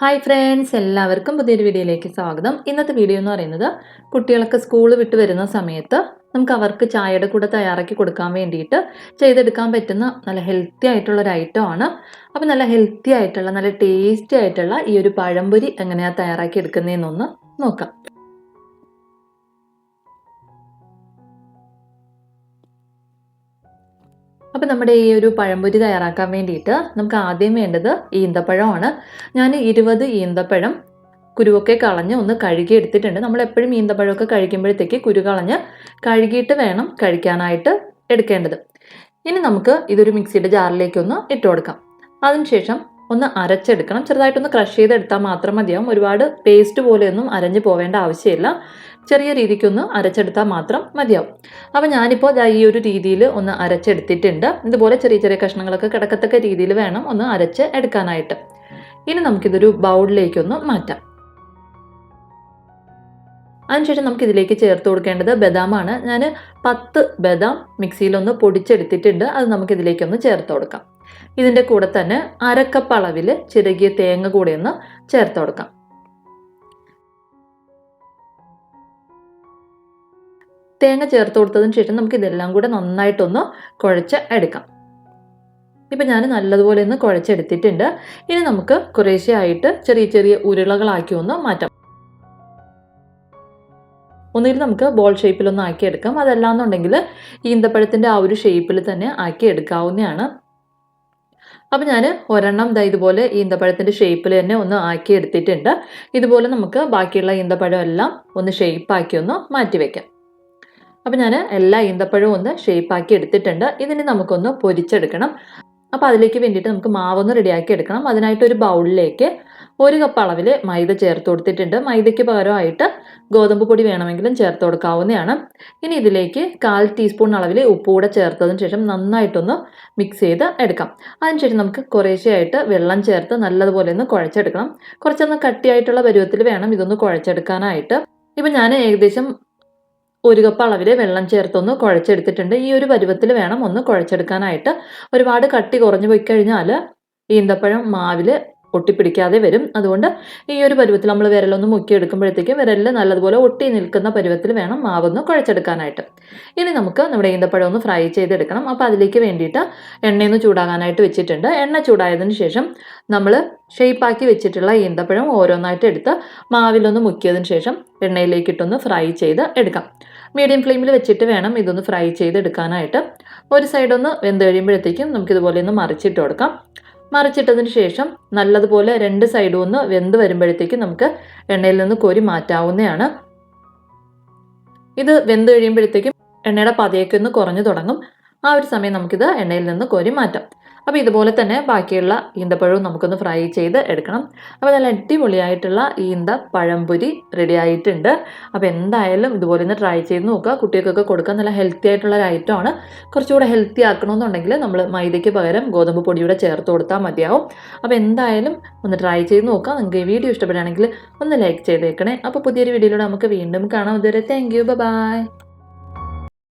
Hi friends എല്ലാവർക്കും പുതിയൊരു വീഡിയോയിലേക്ക് സ്വാഗതം. ഇന്നത്തെ വീഡിയോ എന്ന് പറയുന്നത് കുട്ടികൾക്ക് സ്കൂൾ വിട്ട് വരുന്ന സമയത്ത് നമുക്ക് അവർക്ക് ചായയുടെ കൂടെ തയ്യാറാക്കി കൊടുക്കാൻ വേണ്ടിയിട്ട് ചെയ്തെടുക്കാൻ പറ്റുന്ന നല്ല ഹെൽത്തി ആയിട്ടുള്ള ഒരു ഐറ്റം ആണ്. അപ്പോൾ നല്ല ഹെൽത്തി ആയിട്ടുള്ള നല്ല ടേസ്റ്റി ആയിട്ടുള്ള ഈ ഒരു പഴംപൊരി എങ്ങനെയാണ് തയ്യാറാക്കി എടുക്കുന്നതെന്നൊന്ന് നോക്കാം. അപ്പോൾ നമ്മുടെ ഈ ഒരു പഴംപൊരി തയ്യാറാക്കാൻ വേണ്ടിയിട്ട് നമുക്ക് ആദ്യം വേണ്ടത് ഈന്തപ്പഴമാണ്. ഞാൻ ഇരുപത് ഈന്തപ്പഴം കുരുവൊക്കെ കളഞ്ഞ് ഒന്ന് കഴുകി എടുത്തിട്ടുണ്ട്. നമ്മൾ എപ്പോഴും ഈന്തപ്പഴമൊക്കെ കഴിക്കുമ്പോഴത്തേക്ക് കുരു കളഞ്ഞ് കഴുകിയിട്ട് വേണം കഴിക്കാനായിട്ട് എടുക്കേണ്ടത്. ഇനി നമുക്ക് ഇതൊരു മിക്സിയുടെ ജാറിലേക്ക് ഒന്ന് ഇട്ട് കൊടുക്കാം. അതിനുശേഷം ഒന്ന് അരച്ചെടുക്കണം. ചെറുതായിട്ടൊന്ന് ക്രഷ് ചെയ്തെടുത്താൽ മാത്രം മതിയാവും. ഒരുപാട് പേസ്റ്റ് പോലെയൊന്നും അരഞ്ഞു പോവേണ്ട ആവശ്യമില്ല. ചെറിയ രീതിക്കൊന്ന് അരച്ചെടുത്താൽ മാത്രം മതിയാവും. അപ്പോൾ ഞാനിപ്പോൾ ഈ ഒരു രീതിയിൽ ഒന്ന് അരച്ചെടുത്തിട്ടുണ്ട്. ഇതുപോലെ ചെറിയ ചെറിയ കഷ്ണങ്ങളൊക്കെ കിടക്കത്തക്ക രീതിയിൽ വേണം ഒന്ന് അരച്ച് എടുക്കാനായിട്ട്. ഇനി നമുക്കിതൊരു ബൗളിലേക്കൊന്ന് മാറ്റാം. അതിനുശേഷം നമുക്ക് ഇതിലേക്ക് ചേർത്ത് കൊടുക്കേണ്ടത് ബദാമാണ്. ഞാൻ പത്ത് ബദാം മിക്സിയിലൊന്ന് പൊടിച്ചെടുത്തിട്ടുണ്ട്. അത് നമുക്കിതിലേക്കൊന്ന് ചേർത്ത് കൊടുക്കാം. ഇതിന്റെ കൂടെ തന്നെ അരക്കപ്പ് അളവിൽ ചിരകിയ തേങ്ങ കൂടെ ഒന്ന് ചേർത്ത് കൊടുക്കാം. തേങ്ങ ചേർത്ത് കൊടുത്തതിന് ശേഷം നമുക്ക് ഇതെല്ലാം കൂടെ നന്നായിട്ടൊന്ന് കുഴച്ച് എടുക്കാം. ഇപ്പം ഞാൻ നല്ലതുപോലെ ഒന്ന് കുഴച്ചെടുത്തിട്ടുണ്ട്. ഇനി നമുക്ക് കുറേശ്ശെ ആയിട്ട് ചെറിയ ചെറിയ ഉരുളകളാക്കി ഒന്ന് മാറ്റാം. ഒന്നുകിൽ നമുക്ക് ബോൾ ഷേപ്പിലൊന്ന് ആക്കി എടുക്കാം അതല്ലാന്നുണ്ടെങ്കിൽ ഈന്തപ്പഴത്തിന്റെ ആ ഒരു ഷേപ്പിൽ തന്നെ ആക്കി എടുക്കാവുന്നതാണ് അപ്പോൾ ഞാൻ ഒരെണ്ണം ദാ ഇതുപോലെ ഈന്തപ്പഴത്തിന്റെ ഷേപ്പിൽ തന്നെ ഒന്ന് ആക്കി എടുത്തിട്ടുണ്ട് ഇതുപോലെ നമുക്ക് ബാക്കിയുള്ള ഈന്തപ്പഴം എല്ലാം ഒന്ന് ഷേപ്പാക്കി ഒന്ന് മാറ്റി വയ്ക്കാം അപ്പോൾ ഞാൻ എല്ലാ ഈന്തപ്പഴവും ഒന്ന് ഷേപ്പാക്കി എടുത്തിട്ടുണ്ട്. ഇതിന് നമുക്കൊന്ന് പൊരിച്ചെടുക്കണം. അപ്പോൾ അതിലേക്ക് വേണ്ടിയിട്ട് നമുക്ക് മാവൊന്ന് റെഡിയാക്കി എടുക്കണം. അതിനായിട്ട് ഒരു ബൗളിലേക്ക് ഒരു കപ്പ് അളവിൽ മൈദ ചേർത്ത് കൊടുത്തിട്ടുണ്ട്. മൈദയ്ക്ക് പകരമായിട്ട് ഗോതമ്പ് പൊടി വേണമെങ്കിലും ചേർത്ത് കൊടുക്കാവുന്നതാണ്. ഇനി ഇതിലേക്ക് കാൽ ടീസ്പൂൺ അളവിൽ ഉപ്പ് കൂടെ ചേർത്തതിന് ശേഷം നന്നായിട്ടൊന്ന് മിക്സ് ചെയ്ത് എടുക്കാം. അതിനുശേഷം നമുക്ക് കുറേശ്ശെയായിട്ട് വെള്ളം ചേർത്ത് നല്ലതുപോലെ ഒന്ന് കുഴച്ചെടുക്കണം. കുറച്ചൊന്ന് കട്ടിയായിട്ടുള്ള പരുവത്തിൽ വേണം ഇതൊന്ന് കുഴച്ചെടുക്കാനായിട്ട്. ഇപ്പം ഞാൻ ഏകദേശം ഒരു കപ്പ് അളവിൽ വെള്ളം ചേർത്തൊന്ന് കുഴച്ചെടുത്തിട്ടുണ്ട്. ഈ ഒരു പരുവത്തിൽ വേണം ഒന്ന് കുഴച്ചെടുക്കാനായിട്ട്. ഒരുപാട് കട്ടി കുറഞ്ഞു പോയി കഴിഞ്ഞാൽ ഈന്തപ്പഴം മാവിൽ ഒട്ടിപ്പിടിക്കാതെ വരും. അതുകൊണ്ട് ഈ ഒരു പരുവത്തിൽ നമ്മൾ വിരലൊന്ന് മുക്കിയെടുക്കുമ്പോഴത്തേക്കും വിരലിൽ നല്ലതുപോലെ ഒട്ടി നിൽക്കുന്ന പരുവത്തിൽ വേണം മാവൊന്ന് കുഴച്ചെടുക്കാനായിട്ട്. ഇനി നമുക്ക് നമ്മുടെ ഈന്തപ്പഴം ഒന്ന് ഫ്രൈ ചെയ്തെടുക്കണം. അപ്പോൾ അതിലേക്ക് വേണ്ടിയിട്ട് എണ്ണയൊന്ന് ചൂടാകാനായിട്ട് വെച്ചിട്ടുണ്ട്. എണ്ണ ചൂടായതിന് ശേഷം നമ്മൾ ഷെയ്പ്പാക്കി വെച്ചിട്ടുള്ള ഈന്തപ്പഴം ഓരോന്നായിട്ട് എടുത്ത് മാവിലൊന്ന് മുക്കിയതിന് ശേഷം എണ്ണയിലേക്കിട്ടൊന്ന് ഫ്രൈ ചെയ്ത് എടുക്കാം. മീഡിയം ഫ്ലെയിമിൽ വെച്ചിട്ട് വേണം ഇതൊന്ന് ഫ്രൈ ചെയ്തെടുക്കാനായിട്ട്. ഒരു സൈഡൊന്ന് വെന്ത് കഴിയുമ്പോഴത്തേക്കും നമുക്കിതുപോലെ ഒന്ന് മറിച്ചിട്ട് കൊടുക്കാം. മറിച്ചിട്ടതിന് ശേഷം നല്ലതുപോലെ രണ്ട് സൈഡും ഒന്ന് വെന്ത് വരുമ്പോഴത്തേക്കും നമുക്ക് എണ്ണയിൽ നിന്ന് കോരി മാറ്റാവുന്നതാണ്. ഇത് വെന്ത് കഴിയുമ്പോഴത്തേക്കും എണ്ണയുടെ പതയൊക്കെ ഒന്ന് കുറഞ്ഞു തുടങ്ങും. ആ ഒരു സമയം നമുക്കിത് എണ്ണയിൽ നിന്ന് കോരി മാറ്റാം. അപ്പോൾ ഇതുപോലെ തന്നെ ബാക്കിയുള്ള ഈന്തപ്പഴവും നമുക്കൊന്ന് ഫ്രൈ ചെയ്ത് എടുക്കണം. അപ്പോൾ നല്ല അടിപൊളിയായിട്ടുള്ള ഈന്ത പഴംപൊരി റെഡി ആയിട്ടുണ്ട്. അപ്പോൾ എന്തായാലും ഇതുപോലെ ഒന്ന് ട്രൈ ചെയ്ത് നോക്കുക. കുട്ടികൾക്കൊക്കെ കൊടുക്കാൻ നല്ല ഹെൽത്തി ആയിട്ടുള്ള ഐറ്റം ആണ്. കുറച്ചുകൂടെ ഹെൽത്തി ആക്കണമെന്നുണ്ടെങ്കിൽ നമ്മൾ മൈദയ്ക്ക് പകരം ഗോതമ്പ് പൊടിയുടെ ചേർത്ത് കൊടുത്താൽ മതിയാവും. അപ്പോൾ എന്തായാലും ഒന്ന് ട്രൈ ചെയ്ത് നോക്കുക. നിങ്ങൾക്ക് ഈ വീഡിയോ ഇഷ്ടപ്പെടുകയാണെങ്കിൽ ഒന്ന് ലൈക്ക് ചെയ്തേക്കണേ. അപ്പോൾ പുതിയൊരു വീഡിയോയിലൂടെ നമുക്ക് വീണ്ടും കാണാം. ഇതുവരെ താങ്ക് യു ബൈ